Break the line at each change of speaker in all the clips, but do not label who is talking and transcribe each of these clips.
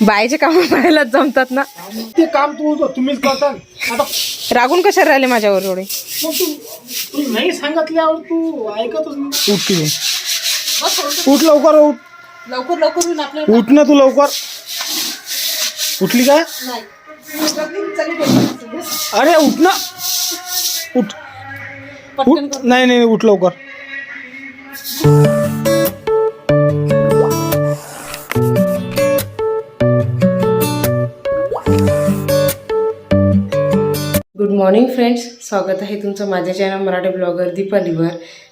बायचे काम पाहायलाच जमतात ना.
ते काम तू तुम्हीच करता आता
रागून कशाला राहिले माझ्यावर एवढे?
मग तू तू नाही सांगितल्यावर तू ऐकतच नाही. उठ की उठ. लवकर उठ.
लवकर लवकर आपल्याला.
उठ ना तू लवकर. उठली का? अरे उठ ना. उठ. उठ. नाही नाही उठ लवकर.
मॉर्निंग फ्रेंड्स स्वागत आहे तुमचं माझ्या चॅनल मराठी ब्लॉगर दीपालीवर.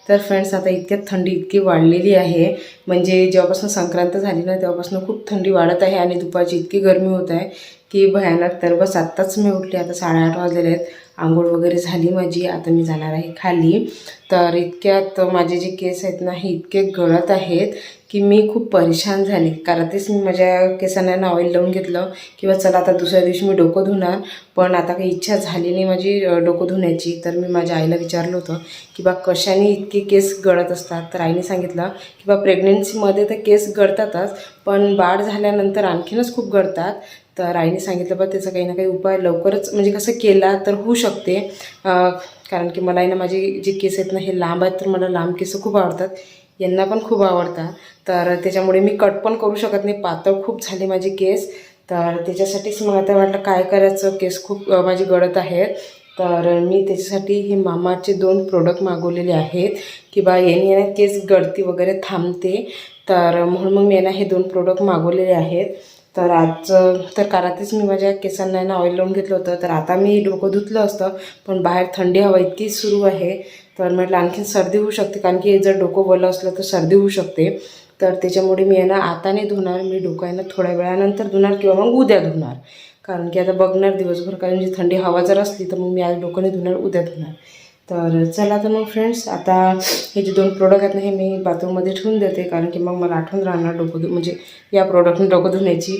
तर फ्रेंड्स आता इतक्यात थंडी इतकी वाढलेली आहे. म्हणजे जेव्हापासून संक्रांत झाली ना तेव्हापासून खूप थंडी वाढत आहे आणि दुपारची इतकी गरमी होत आहे. की भयानक. तर बस आत्ताच मी उठले. आता साडेआठ वाजलेले आहेत. आंघोळ वगैरे झाली माझी. आता मी जाणार आहे खाली. तर इतक्यात माझे जे केस आहेत ना हे इतके गळत आहेत की मी खूप परेशान झाले. कारण तेच मी माझ्या केसांना ना ऑइल लावून घेतलं किंवा चला आता दुसऱ्या दिवशी मी डोकं धुणार. पण आता काही इच्छा झाली नाही माझी डोकं धुण्याची. तर मी माझ्या आईला विचारलं होतं की बा कशाने इतके केस गळत असतात? तर आईने सांगितलं की बा प्रेग्नेन्सीमध्ये तर केस गळतातच. पण बाळ झाल्यानंतर आणखीनच खूप गळतात. तर आईने सांगितलं बा त्याचा काही ना काही उपाय लवकरच म्हणजे कसं केला तर होऊ शकते. कारण की मला आहे ना माझे जे केस आहेत ना हे लांब आहेत तर मला लांब केस खूप आवडतात. यांना पण खूप आवडतात. तर त्याच्यामुळे मी कट पण करू शकत नाही. पातळ खूप झाले माझे केस. तर त्याच्यासाठीच मला आता वाटलं काय करायचं? केस खूप माझे गळत आहेत तर मी त्याच्यासाठी हे मामाचे दोन प्रोडक्ट मागवलेले आहेत. की बा यांनी आहे ना केस गळती वगैरे थांबते. तर म्हणून मग मी आहे ना हे दोन प्रोडक्ट मागवलेले आहेत. तर आज तर कारातच मी माझ्या केसांना आहे ना ऑइल लावून घेतलं होतं तर आता मी डोकं धुतलं असतं पण बाहेर थंडी हवा इतकी सुरू आहे तर म्हटलं आणखीन सर्दी होऊ शकते कारण की जर डोकं वलं असलं तर सर्दी होऊ शकते. तर त्याच्यामुळे मी आहे ना आता नाही धुणार मी डोकं आहे ना थोड्या वेळानंतर धुणार किंवा मग उद्या धुणार. कारण की आता बघणार दिवसभर कारण जी थंडी हवा जर असली तर मग मी आज डोकं नाही धुणार उद्या धुणार. तर चला तर मग फ्रेंड्स आता हे जे दोन प्रोडक्ट आहेत ना हे मी बाथरूममध्ये ठेवून देते. कारण की मग मला आठवण राहणार डोकं म्हणजे या प्रोडक्टने डोकं धुण्याची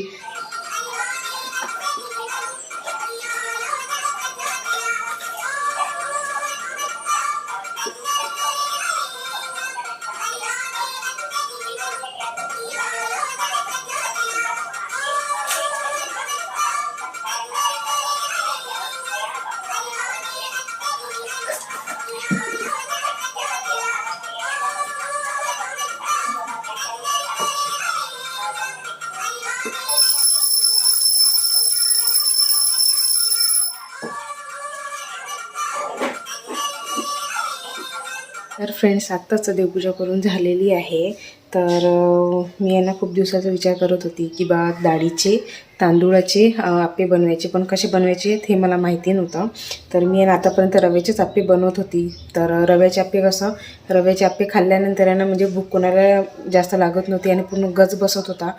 तर फ्रेंड्स आत्ताच देवपूजा करून झालेली आहे. तर मी यांना खूप दिवसाचा विचार करत होती की बा डाळीचे तांदूळाचे आप्पे बनवायचे. पण कसे बनवायचे हे मला माहिती नव्हतं. तर मी यांना आतापर्यंत रव्याचेच आप्पे बनवत होती. तर रव्याचे आप्पे कसं रव्याचे आप्पे खाल्ल्यानंतर यांना म्हणजे भूक कोणाला जास्त लागत नव्हती आणि पूर्ण गज बसत होता.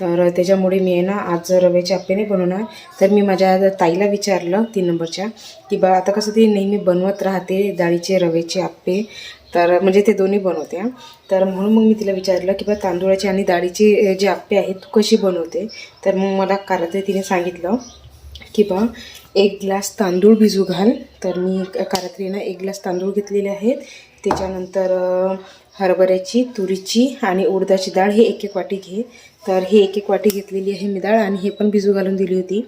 तर त्याच्यामुळे मी आहे ना आज रव्याचे आप्पे नाही बनवणार. तर मी माझ्या ताईला विचारलं तीन नंबरच्या की बा आता कसं ती नेहमी बनवत राहते डाळीचे रव्याचे आप्पे. तर म्हणजे ते दोन्ही बनवते तर म्हणून मग मी तिला विचारलं की बा तांदुळाची आणि डाळीचे जे आप्पे आहेत तू कशी बनवते? तर मग मला काराते तिने सांगितलं की बा एक ग्लास तांदूळ भिजू घाल. तर मी कारात्रीनं एक ग्लास तांदूळ घेतलेले आहेत. त्याच्यानंतर हरभऱ्याची तुरीची आणि उडदाची डाळ हे एक एक वाटी घे. तर हे एक एक वाटी घेतलेली आहे मी डाळ आणि हे पण भिजू घालून दिली होती.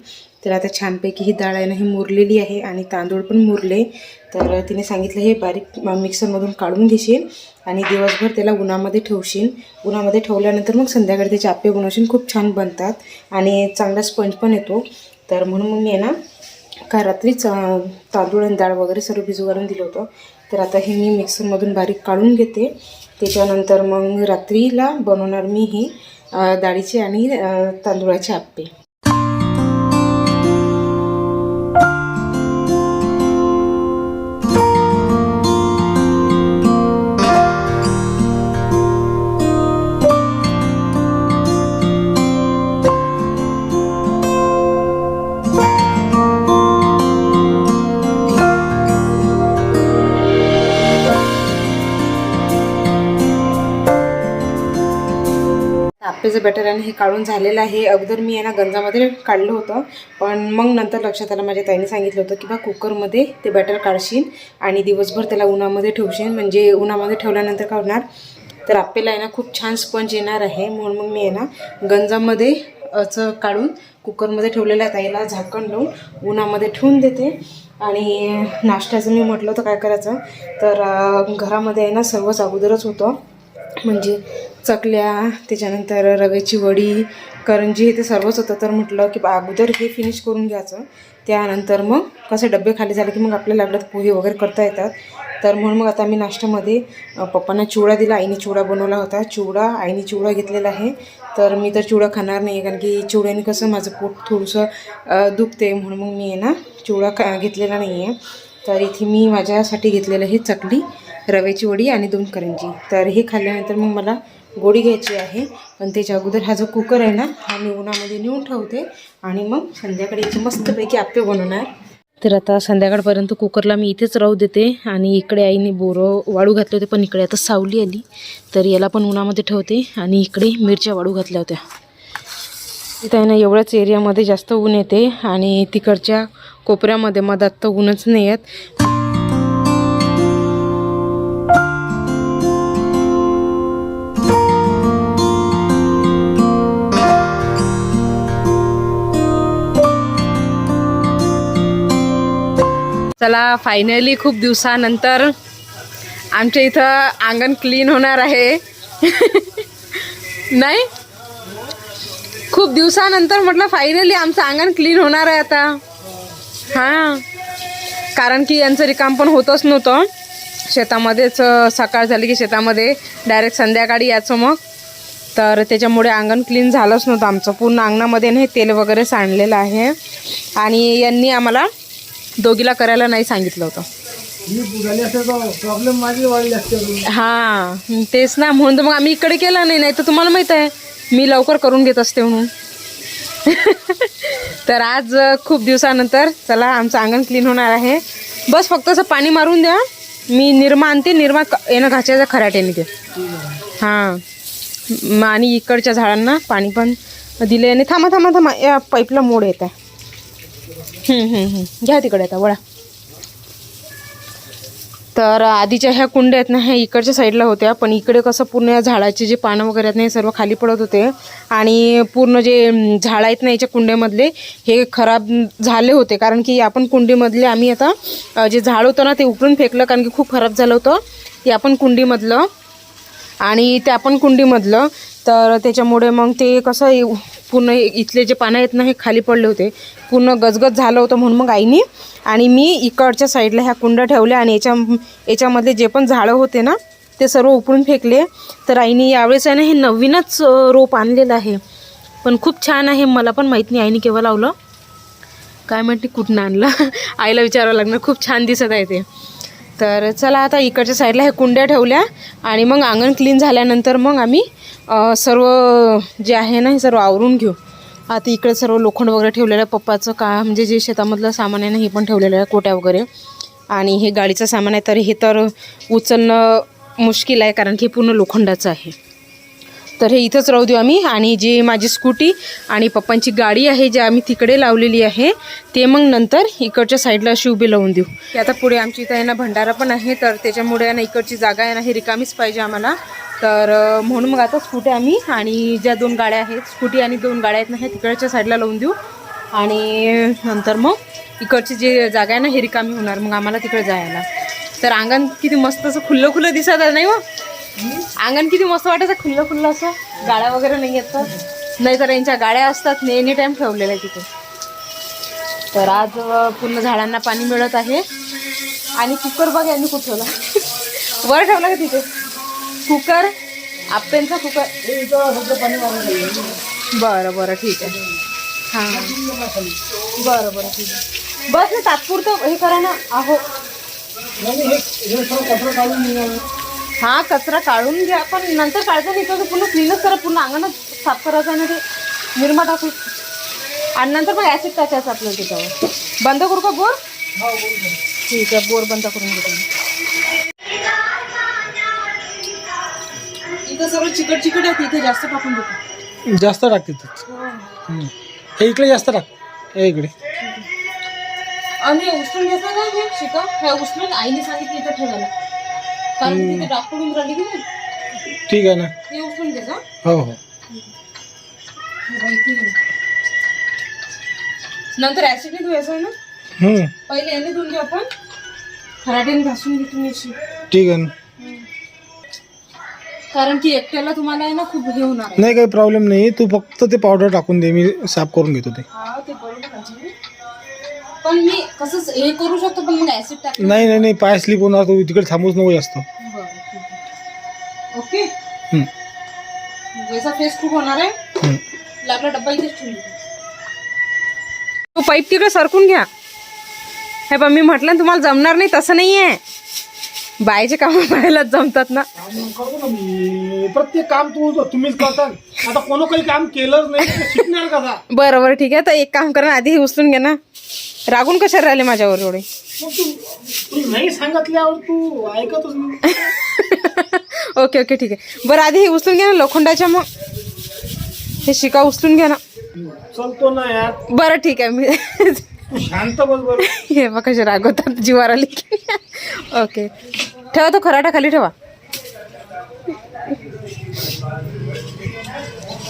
तर आता छानपैकी ही डाळ आहे ना ही मुरलेली आहे आणि तांदूळ पण मुरले. तर तिने सांगितलं हे बारीक मिक्सरमधून काढून घेशील आणि दिवसभर त्याला उन्हामध्ये ठेवशील. उन्हामध्ये ठेवल्यानंतर मग संध्याकाळी त्याचे आप्पे बनवशील. खूप छान बनतात आणि चांगला स्पंज पण येतो. तर म्हणून मग मी आहे ना का रात्रीच तांदूळ आणि डाळ वगैरे सर्व भिजू घालून दिलं होतं. तर आता हे मी मिक्सरमधून बारीक काढून घेते. त्याच्यानंतर मग रात्रीला बनवणार मी ही डाळीचे आणि तांदुळाचे तांदूळाचे आप्पे. बटर आणि हे काढून झालेलं आहे. अगोदर मी यांना गंजामध्ये काढलं होतं पण मग नंतर लक्षात आलं माझ्या ताईने सांगितलं होतं की बा कुकरमध्ये ते बॅटर काढशील आणि दिवसभर त्याला उन्हामध्ये ठेवशील. म्हणजे उन्हामध्ये ठेवल्यानंतर काय होणार? तर आपल्याला आहे ना खूप छान स्पंज येणार आहे. म्हणून मग मी आहे ना गंजामध्ये असं काढून कुकरमध्ये ठेवलेलं आहे. ताईला झाकण लावून उन्हामध्ये ठेवून देते. आणि नाश्त्याचं मी म्हटलं होतं काय करायचं? तर घरामध्ये आहे ना सर्वच अगोदरच होतं. म्हणजे चकल्या त्याच्यानंतर रव्याची वडी करंजी हे ते सर्वच होतं. तर म्हटलं की बा अगोदर हे फिनिश करून घ्यायचं. त्यानंतर मग कसे डबे खाली झाले की मग आपल्याला लागलं पोहे वगैरे करता येतात. तर म्हणून मग आता मी नाश्त्यामध्ये पप्पांना चिवडा दिला आईने चिवडा बनवला होता. चिवडा आईने चिवडा घेतलेला आहे. तर मी तर चिवडा खाणार नाही कारण की चिवड्याने कसं माझं पोट थोडंसं दुखते म्हणून मग मी आहे ना चिवडा खा घेतलेला नाही आहे तर इथे मी माझ्यासाठी घेतलेलं हे चकली. रव्याची वडी आणि दोन करंजी. तर हे खाल्ल्यानंतर मग मला गोडी घ्यायची आहे. पण त्याच्या अगोदर हा जो कुकर आहे ना हा मी उन्हामध्ये नेऊन ठेवते आणि मग संध्याकाळी मस्तपैकी आप्पे बनवणार. तर आता संध्याकाळपर्यंत कुकरला मी इथेच राहू देते आणि इकडे आईने बोरं वाळू घातले होते पण इकडे आता सावली आली. तर याला पण उन्हामध्ये ठेवते आणि इकडे मिरच्या वाळू घातल्या होत्या. तिथं आहे ना एवढ्याच एरियामध्ये जास्त ऊन येते आणि तिकडच्या कोपऱ्यामध्ये मधात तर ऊनच नाही आहेत चला फायनली खूप दिवसानंतर आमच्या इथं अंगण क्लीन होणार आहे. नाही? खूप दिवसानंतर म्हटलं फायनली आमचं अंगण क्लीन होणार आहे आता. हां. कारण की यांचं रिकाम पण होतच नव्हतं. शेतामध्येच सकाळ झाली की शेतामध्ये डायरेक्ट संध्याकाळी यायचं मग. तर त्याच्यामुळे अंगण क्लीन झालंच नव्हतं आमचं. पूर्ण अंगणामध्ये नाही तेल वगैरे सांडलेलं आहे. आणि यांनी आम्हाला दोघीला करायला नाही सांगितलं होतं.
प्रॉब्लेम माझी वाढली असते
हां तेच ना म्हणून तर मग आम्ही इकडे केलं नाही नाही तर तुम्हाला माहीत आहे मी लवकर करून घेत असते म्हणून. तर आज खूप दिवसानंतर चला आमचं अंगण क्लीन होणार आहे. बस फक्त असं पाणी मारून द्या. मी निरमा आणते निरमा येणं घाच्याच्या खराट्याने ते हां. आणि इकडच्या झाडांना पाणी पण दिले आणि थांबा थांबा थांबा या पाईपला मोड येत आहे. घ्या तिकडे आता वळा. तर आधीच्या ह्या कुंड्या आहेत ना ह्या इकडच्या साईडला होत्या पण इकडे कसं पूर्ण या झाडाचे जे पानं वगैरे आहेत ना हे सर्व खाली पडत होते. आणि पूर्ण जे झाड आहेत ना याच्या कुंड्यामधले हे खराब झाले होते कारण की आपण कुंडीमधले आम्ही आता जे झाड होतं ना ते उकळून फेकलं कारण की खूप खराब झालं होतं. ते आपण कुंडीमधलं आणि ते आपण कुंडीमधलं तर त्याच्यामुळे मग ते कसं पूर्ण इथले जे पानं आहेत ना हे खाली पडले होते. पूर्ण गजगज झालं होतं म्हणून मग आईनी. आणि मी इकडच्या साईडला ह्या कुंड्या ठेवल्या आणि याच्या याच्यामधले जे पण झाडं होते ना ते सर्व उपळून फेकले. तर आईने यावेळेस आहे ना हे नवीनच रोप आणलेलं आहे. पण खूप छान आहे मला पण माहीत नाही आईने केव्हा लावलं. काय म्हणते कुठनं आणलं? आईला विचारावं लागणार. खूप छान दिसत आहे ते. तर चला आता इकडच्या साईडला हे कुंड्या ठेवल्या आणि मग अंगण क्लीन झाल्यानंतर मग आम्ही सर्व जे आहे ना हे सर्व आवरून घेऊ. आता इकडे सर्व लोखंड वगैरे ठेवलेलं आहे. पप्पाचं का म्हणजे जे शेतामधलं सामान आहे ना हे पण ठेवलेलं आहे कोट्या वगैरे. आणि हे गाडीचं सामान आहे तर हे तर उचलणं मुश्किल आहे कारण की पूर्ण लोखंडाचं आहे. तर हे इथंच राहू देऊ आम्ही. आणि जी माझी स्कूटी आणि पप्पांची गाडी आहे जी आम्ही तिकडे लावलेली आहे ते मग नंतर इकडच्या साईडला अशी उभी लावून देऊ. की आता पुढे आमची इथं आहे ना भंडारा पण आहे तर त्याच्यामुळे ना इकडची जागा आहे ना ही रिकामीच पाहिजे आम्हाला. तर म्हणून मग आता स्कूटी आम्ही आणि ज्या दोन गाड्या आहेत स्कूटी आणि दोन गाड्या आहेत ना ह्या तिकडच्या साईडला लावून देऊ. आणि नंतर मग इकडची जी जागा आहे ना ही रिकामी होणार मग आम्हाला तिकडे जायला. तर अंगण किती मस्त असं खुल्लं खुलं दिसत आहे नाही मग अंगण किती मस्त वाटायचं खुल्लं खुल्लं असं. गाड्या वगैरे नाही येत तर. नाही तर यांच्या गाड्या असतात एनी टाइम ठेवलेल्या तिथे. तर आज पूर्ण झाडांना पाणी मिळत आहे. आणि कुकर बघ यांनी कुठं ठेवला. वर ठेवला का तिथे? कुकर आप्यांचा कुकर. बरं बरं ठीक आहे. हां. बरं बरं ठीक आहे. बस ना तात्पुरतं हे करा ना. अहो हा कचरा काढून घ्या. पण नंतर काढता नाही तर पूर्ण क्लीनच करा. पूर्ण अंगणात साफ करायचं ना ते. निरमा टाकू आणि नंतर मग ॲसिड टाकायचं आपल्याला त्याच्यावर. बंद करू का बोर? ठीक आहे बोर बंद करून घेतो. इथं सर्व चिकट चिकट आहे तिथे जास्त टाकून देतो.
जास्त टाकते तूच. हम्म. हे इकडे जास्त टाक. हे इकडे.
आणि हे उचलून घेतलं का हे शिका हे उचलून आईने सांगितलं इथं ठेवायला. कारण की तिथे राहिली की नाही?
ठीक आहे ना.
हे? उचलून
हो. हो
नंतर ऍसिडने धुवायचं आहे ना?
हम्म,
पहिले याने धुवून घेऊ आपण. खराट्याने घासून घेतो
ठीक आहे ना.
कारण की एकट्याला तुम्हाला आहे ना खूप हे होणार आहे.
नाही काही प्रॉब्लेम नाही. तू फक्त ते पावडर टाकून दे. मी साफ़ करून घेतो ते.
हा ते बरोबर आहे. पण मी कसं हे करू शकतो पण मग ऍसिड टाक
नाही नाही नाही पाय स्लिप होणार तू तिकडे थांबूच नको जास्त.
ओके?
हम्म,
याचा फेस खूप होणार आहे.
हम्म.
डब्बा इथेच ठेवून. तो पाईप तिकडे सरकून घ्या. हे पण मी म्हटलं ना तुम्हाला जमणार नाही तसं नाही आहे बायचे काम पाहायलाच जमतात ना.
काम करतो ना मी. प्रत्येक काम तू तुम्हीच करता. आता कोण काही काम केलंच नाही तर शिकणार कसा?
बरं बरं ठीक आहे. तर एक काम करा ना, आधी हे उचलून घे ना. रागून कशाला राहिले माझ्यावर एवढे?
मग तू तू नाही सांगितल्यावर तू ऐकतच नाही.
ओके ओके ठीक आहे. बरं आधी हे उचलून घ्या ना लोखंडाच्या मग. हे शिका उचलून घ्या ना.
चलतो ना यार.
बरं ठीक आहे मी
तू शांत बस बरं.
हे बघ कसे रागवतात जीवार आली की. ओके. ठेवा तो खराटा खाली ठेवा.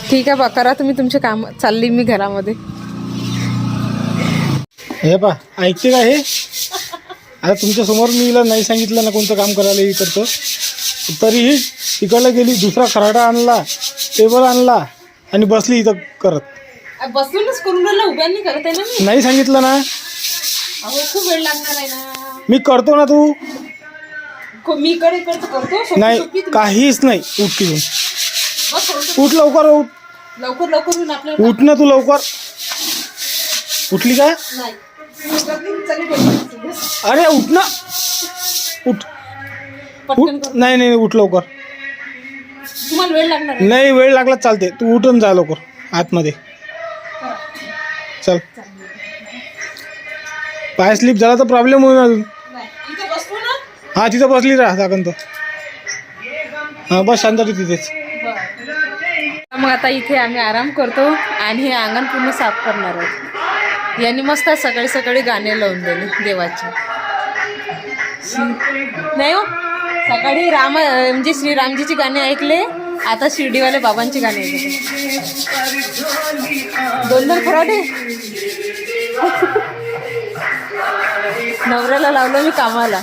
ठीक आहे बा करा तुम्ही तुमचे काम चालली मी घरामध्ये.
हे पा ऐकते का हे? आता तुमच्यासमोर मी हिला नाही सांगितलं ना कोणतं काम करायला हे करतो. तरीही तिकडला गेली दुसरा खराटा आणला टेबल आणला आणि बसली इथं करत.
बसूनच करून राहिला उभ्यांनी करत आहे ना मी?
नाही सांगितलं ना.
अहो खूप वेळ लागणार आहे ना.
मी करतो ना तू?
को- मी इकडे इकडचं करतो सोपी-
नाही
तुम्ही-
काहीच नाही उठ तिथून.
बस
उठ लवकर उठ.
लवकर लवकर होऊन आपल्याला.
उठ ना तू लवकर. उठली का?
नाही.
अरे उठ ना. उठ. उठ. नाही नाही उठ लवकर.
तुम्हाला वेळ लागणार आहे.
नाही वेळ लागला चालते तू उठून जा लवकर आतमध्ये. चल. पाय स्लिप झाला तर प्रॉब्लेम होईल अजून. हा तिथं बसली राहा जागन तर. हा बस शांत तिथेच.
मग आता इथे आम्ही आराम करतो आणि हे अंगण पूर्ण साफ करणार आहोत. यांनी मस्त सकाळी सकाळी गाणे लावून दिले देवाचे. नाही हो सकाळी राम म्हणजे श्रीरामजीची गाणे ऐकले आता शिर्डीवाले बाबांची गाणे ऐकले. दोन दोन फराटे नवऱ्याला लावलं मी कामाला.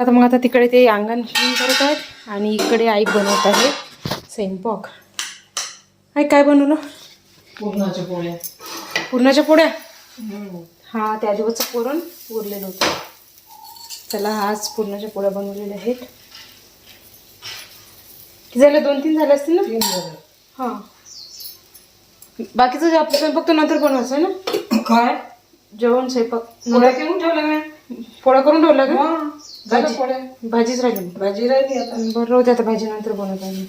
आता मग आता तिकडे ते अंगण क्लीन करत आहेत आणि इकडे आई बनवत आहे. सैनपॉक आई काय बनवलं?
पूर्णाच्या पोळ्या
पुरणाच्या पोळ्या? हा त्या दिवसचं पुरण उरलेलं होतं. चला आज पुरणाच्या पोळ्या बनवलेल्या आहेत. झाले? दोन तीन झाले असतील ना? हां. बाकीचं जे आपलं स्वयंपाक तो नंतर बनवायचं आहे ना?
काय?
जेवण स्वयंपाक.
पोळ्या केव्हा ठेवल्या मी
पोळ्या करून ठेवला का?
पोळ्या.
भाजीच राहिली.
भाजी राहिली आता.
बरं दे आता भाजी नंतर बनवत आहे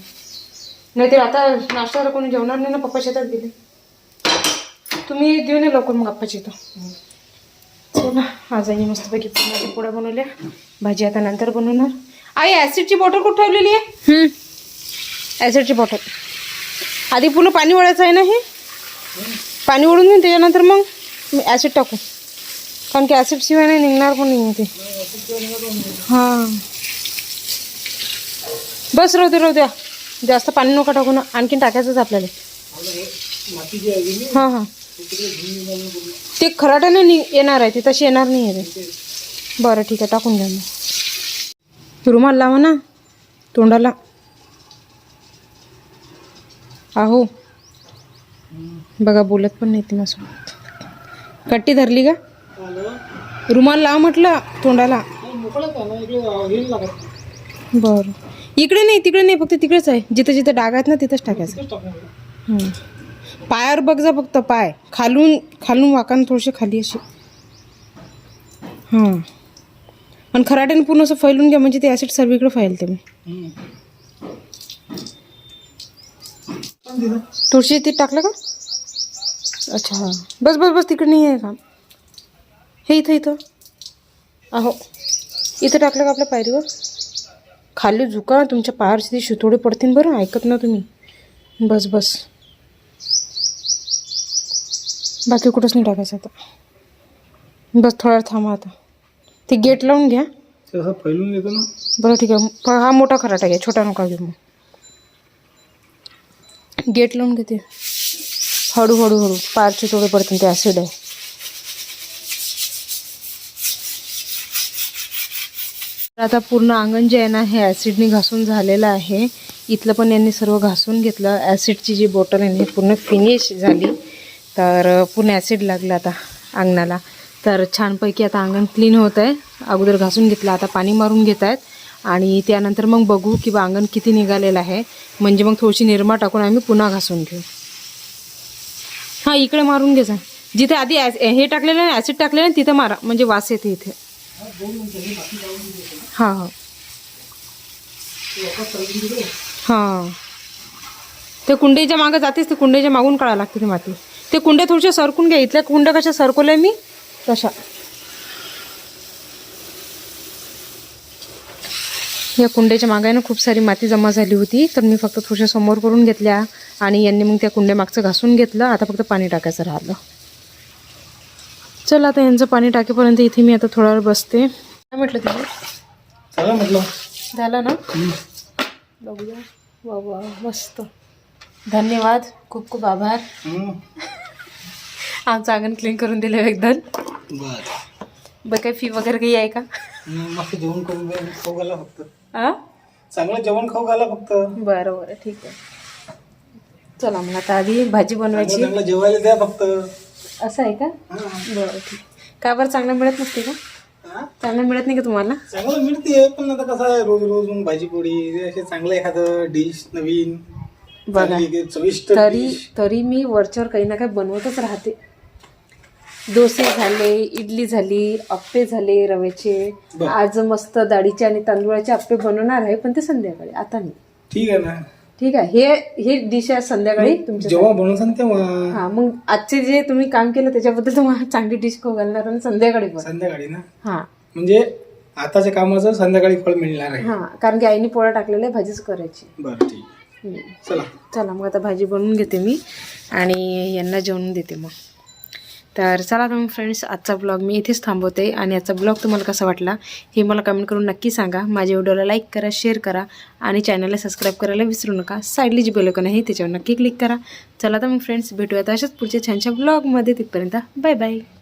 नाही ते आता नाश्त्याला कोणी जेवणार नाही ना? पप्पा शेतात गेले. तुम्ही देऊन या लवकर मग पप्पाची इथं. चला आज आई मस्तपैकी पुरणाच्या पोळ्या बनवल्या. भाजी आता नंतर बनवणार. आई ॲसिडची बॉटल कुठं ठेवलेली आहे? ॲसिडची बॉटल आधी पूर्ण पाणी ओढायचं आहे ना हे? पाणी ओढून घेऊन त्याच्यानंतर मग ॲसिड टाकू. कारण की ॲसिड शिवाय नाही निघणार पण नाही ते. हां. बस राहू दे राहू द्या. जास्त पाणी नका टाकू ना. आणखीन टाकायचंच आपल्याला. हां हां. ते खराट्याने येणार आहे ते तशी येणार नाही आहे ते बरं ठीक आहे टाकून द्या मग. रुमाल लावा ना तोंडाला. आहो. बघा बोलत पण नाही ती माझ्यासोबत कट्टी धरली का? रुमाल लाव म्हटलं तोंडाला. बरं. इकडे नाही तिकडे नाही फक्त तिकडेच आहे. जिथं जिथं डाग आहेत ना तिथंच टाकायचं. पायावर बघ जा फक्त पाय. खालून खालून वाकान थोडेसे खाली असे. हां. आणि खराट्याने पूर्ण असं फैलून घ्या म्हणजे ते ॲसिड सर्वीकडे फैलते मी तुळशी ते टाकलं का? अच्छा हां. बस बस बस तिकडे नाही आहे काम. हे इथं इथं. अहो इथं टाकलं का आपल्या पायरीवर? खाली झुका तुमच्या पायावर सिधी शितोडे पडतील बरं ऐकत ना तुम्ही. बस बस. बाकी कुठंच नाही टाकायचं आता. बस थोडा वेळ थांबा आता. ते गेट लावून घ्या.
तसं फैलून येतो ना.
बरं ठीक आहे. हा मोठा खराटा घ्या छोटा नका घेऊ मग. गेट लावून घेते. हळू हळू. पारचे थोडे पडतील ते ॲसिड आहे. आता पूर्ण अंगण जे आहे ना हे ॲसिडनी घासून झालेलं आहे. इथलं पण यांनी सर्व घासून घेतलं. ॲसिडची जी बॉटल आहे ना, पूर्ण फिनिश झाली. तर पुन्हा ॲसिड लागलं आता अंगणाला. तर छानपैकी आता अंगण क्लीन होत आहे. अगोदर घासून घेतलं आता पाणी मारून घेत आहेत. आणि त्यानंतर मग बघू की बा अंगण किती निघालेलं आहे. म्हणजे मग थोडीशी निरमा टाकून आम्ही पुन्हा घासून घेऊ. हां इकडे मारून घे जा जिथे आधी ॲस- हे टाकलेलं आहे ॲसिड टाकलेलं आहे तिथे मारा. म्हणजे वास येते इथे. हां हां. हां. ते कुंडेच्या मागं जातेच ते कुंडेच्या मागून काढावं लागते ते माती. ते कुंड्या थोड्याशा सरकून घ्या. इथल्या कुंड्या कशा सरकवल्या मी. तशा. या कुंड्याच्या मागे ना खूप सारी माती जमा झाली होती. तर मी फक्त थोड्या समोर करून घेतल्या आणि यांनी मग त्या कुंड्या मागचं घासून घेतलं. आता फक्त पाणी टाकायचं राहिलं. चल आता यांचं पाणी टाकेपर्यंत इथे मी आता थोडा वेळ बसते. काय म्हटलं तुम्ही
म्हटलं.
झालं ना? बघूया. वा वा मस्त. धन्यवाद. खूप खूप आभार. आमचं अंगण क्लीन करून दिलं एकदम.
बरं.
काही फी वगैरे काही आहे का?
मस्त जेवण करून खाऊ घाला फक्त.
हां
चांगलं जेवण खाऊ घाला फक्त.
बरं बरं ठीक आहे. चला मग आता आधी भाजी बनवायची.
जेवायला द्या फक्त.
असं आहे का?
हं.
बरं ठीक. का बरं चांगलं मिळत नसते का?
हं?
चांगलं मिळत नाही का तुम्हाला?
चांगलं मिळते पण आता कसं आहे रोज रोज मग भाजी पोळी असे चांगलं एखादं डिश नवीन.
बघा. तरी. तरी मी वरच्यावर काही ना काही बनवतच राहते. डोसे झाले इडली झाली अप्पे झाले रव्याचे.
बरं.
आज मस्त डाळीचे आणि तांदूळाचे अप्पे बनवणार आहे पण ते संध्याकाळी आता नाही.
ठीक आहे ना.
ठीक आहे. हे हे डिश आहे संध्याकाळी तुमच्या
जेव्हा बनवसान तेव्हा.
हा मग आजचे जे तुम्ही काम केलं त्याच्याबद्दल तुम्हाला चांगली डिश खाऊ घालणार आणि संध्याकाळी पण.
संध्याकाळी ना?
हा.
म्हणजे आताच्या कामाचं संध्याकाळी फळ मिळणार आहे.
हा कारण की आईने पोळ्या टाकलेल्या आहे, भाजीच करायची.
बरं ठीक.
हम्म.
चला.
चला मग आता भाजी बनवून घेते मी आणि यांना जेवण देते मग. तर चला तर मग फ्रेंड्स आजचा ब्लॉग मी इथेच थांबवते आणि आजचा ब्लॉग तुम्हाला कसा वाटला हे मला कमेंट करून नक्की सांगा. माझ्या व्हिडिओला लाईक करा शेअर करा आणि चॅनलला सबस्क्राईब करायला विसरू नका. साईडली जी बेलकन आहे त्याच्यावर नक्की क्लिक करा. चला तर मग फ्रेंड्स भेटूया अशाच पुढच्या छानशा ब्लॉगमध्ये तिथपर्यंत बाय बाय